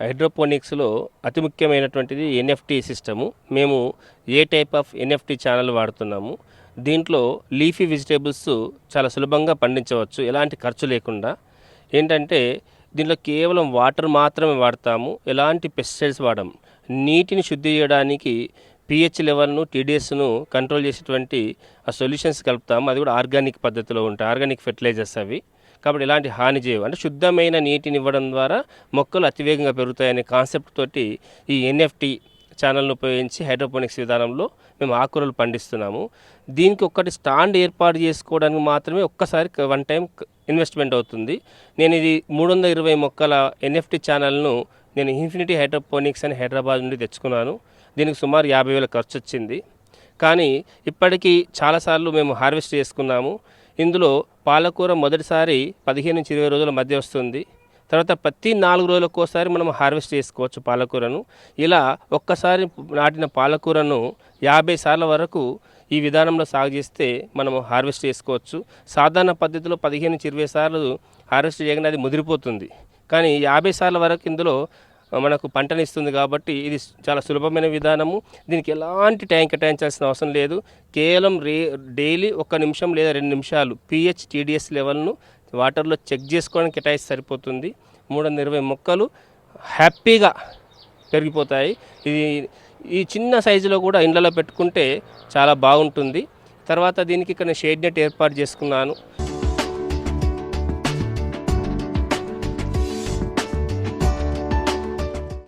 హైడ్రోపోనిక్స్లో అతి ముఖ్యమైనటువంటిది ఎన్ఎఫ్టీ సిస్టము. మేము ఏ టైప్ ఆఫ్ ఎన్ఎఫ్టీ ఛానల్ వాడుతున్నాము దీంట్లో లీఫీ వెజిటేబుల్స్ చాలా సులభంగా పండించవచ్చు ఎలాంటి ఖర్చు లేకుండా. ఏంటంటే దీంట్లో కేవలం వాటర్ మాత్రమే వాడతాము ఎలాంటి పెస్టిసైడ్స్ వాడము నీటిని శుద్ధి చేయడానికి పిహెచ్ లెవెల్ను టీడీఎస్ను కంట్రోల్ చేసేటువంటి ఆ సొల్యూషన్స్ కలుపుతాము. అది కూడా ఆర్గానిక్ పద్ధతిలో ఉంటాయి ఆర్గానిక్ ఫెర్టిలైజర్స్ అవి. కాబట్టి ఇలాంటి హాని చేయవు. అంటే శుద్ధమైన నీటిని ఇవ్వడం ద్వారా మొక్కలు అతివేగంగా పెరుగుతాయనే కాన్సెప్ట్ తోటి ఈ ఎన్ఎఫ్టీ ఛానల్ను ఉపయోగించి హైడ్రోపోనిక్స్ విధానంలో మేము ఆకుకూరలు పండిస్తున్నాము. దీనికి ఒక్కటి స్టాండ్ ఏర్పాటు చేసుకోవడానికి మాత్రమే ఒక్కసారి వన్ టైం ఇన్వెస్ట్మెంట్ అవుతుంది. నేను ఇది మూడు వందల ఇరవై మొక్కల ఎన్ఎఫ్టీ ఛానల్ను నేను ఇన్ఫినిటీ హైడ్రోపోనిక్స్ అని హైదరాబాద్ నుండి తెచ్చుకున్నాను. దీనికి సుమారు యాభై వేల ఖర్చు వచ్చింది కానీ ఇప్పటికీ చాలాసార్లు మేము హార్వెస్ట్ చేసుకున్నాము. ఇందులో పాలకూర మొదటిసారి పదిహేను నుంచి ఇరవై రోజుల మధ్య వస్తుంది. తర్వాత ప్రతి నాలుగు రోజులకోసారి మనం హార్వెస్ట్ చేసుకోవచ్చు పాలకూరను. ఇలా ఒక్కసారి నాటిన పాలకూరను యాభై సార్ల వరకు ఈ విధానంలో సాగు చేస్తే మనము హార్వెస్ట్ చేసుకోవచ్చు. సాధారణ పద్ధతిలో పదిహేను నుంచి ఇరవై సార్లు హార్వెస్ట్ చేయగానే అది ముదిరిపోతుంది. కానీ యాభై సార్ల వరకు ఇందులో మనకు పంటనిస్తుంది కాబట్టి ఇది చాలా సులభమైన విధానము. దీనికి ఎలాంటి ట్యాంక్ కేటాయించాల్సిన అవసరం లేదు. కేవలం రే డైలీ ఒక నిమిషం లేదా రెండు నిమిషాలు పిహెచ్ టీడీఎస్ లెవెల్ను వాటర్లో చెక్ చేసుకోవడానికి కేటాయిస్తే సరిపోతుంది. మూడు వందల ఇరవై మొక్కలు హ్యాపీగా పెరిగిపోతాయి. ఇది ఈ చిన్న సైజులో కూడా ఇండ్లలో పెట్టుకుంటే చాలా బాగుంటుంది. తర్వాత దీనికి ఇక్కడ షేడ్ నెట్ ఏర్పాటు చేసుకున్నాను.